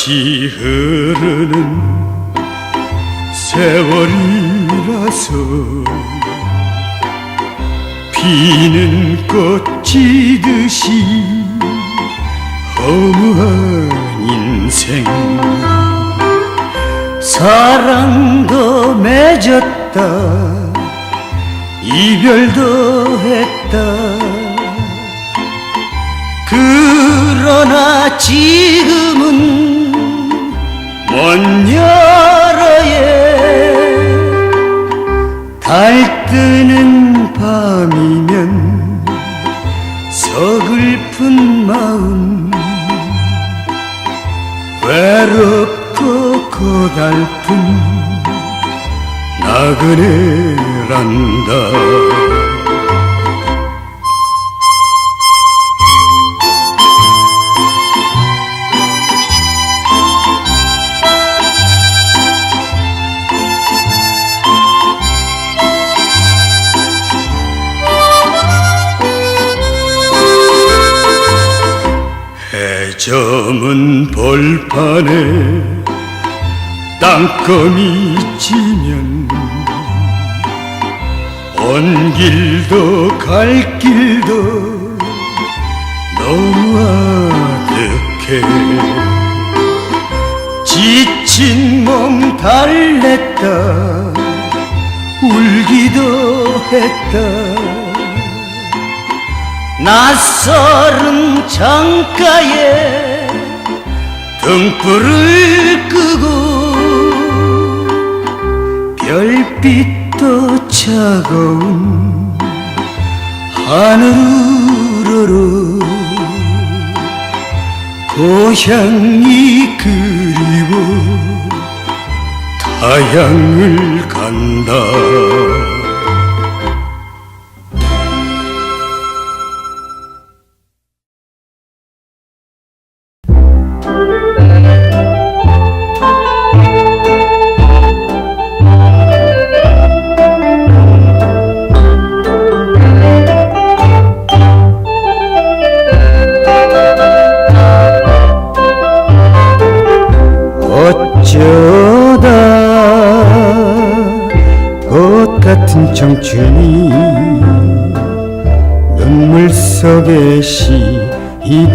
같이 흐르는 세월이라서 피는 꽃 지듯이 허무한 인생. 사랑도 맺었다 이별도 했다. 그러나 지금은 먼 여러에 달 뜨는 밤이면 서글픈 마음 외롭고 고달픈 나그네란다 해저문 볼판에 땅거미 지면 온 길도 갈 길도 너무 아득해. 지친 몸 달랬다 울기도 했다 낯설은 창가에 등불을 끄고 별빛도 차가운 하늘으로 고향이 그리워 타향을 간다 어쩌다. 꽃 같은 청춘이 눈물 속에 시들었나.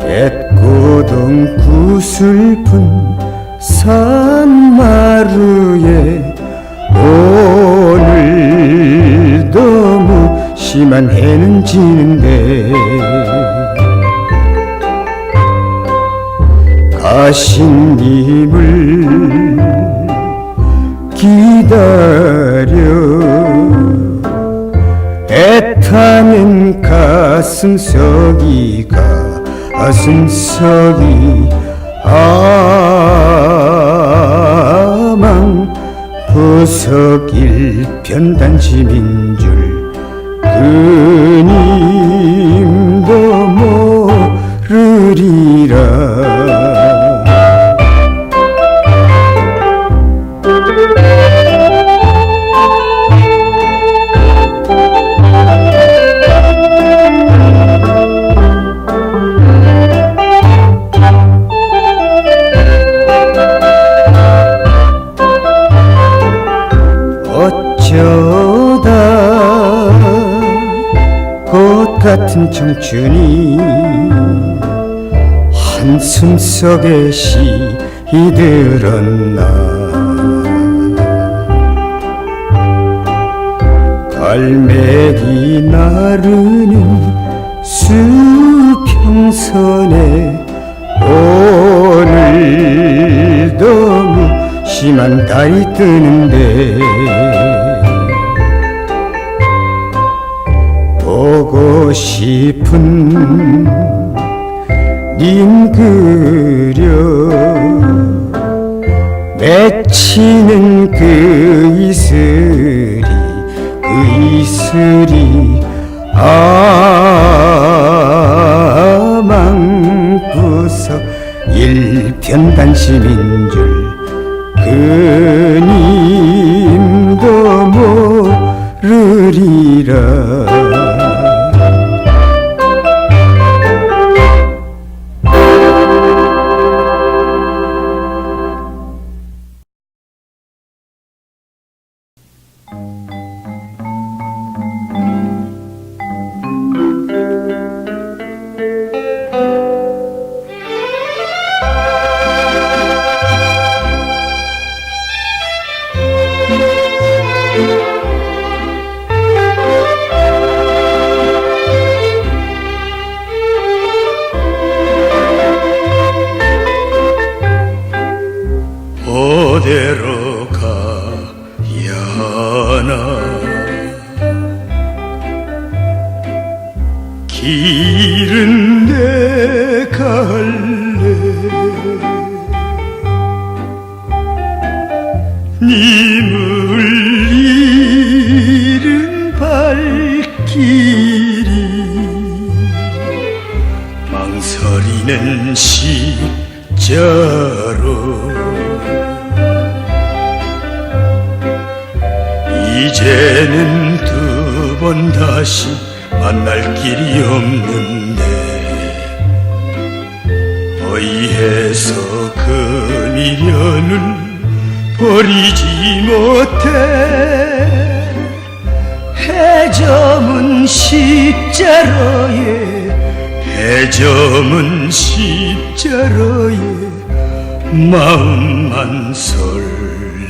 뱃고동 구슬픈 산마루에 오늘 너무 심한 해는 지는데 가신님을 기다려. 애타는 가슴속이 가슴속이 아망 부석 일 편 단심인 줄 그님도 모르리라 청춘이 한숨 속에 시들었나. 갈매기 나르는 수평선에 오늘 너무 심한 달이 뜨는데 싶은 님 그려 맺히는 그 이슬이 그 이슬이 아망구석 일편단심인 줄 그님도 모르리라 가야 하나 길은 내가 갈래. 님을 잃은 발길이 망설이는 십자로 이제는 두 번 다시 만날 길이 없는데 어이해서 그 미련을 버리지 못해. 해점은 십자로에 해점은 십자로에 마음만 설레이네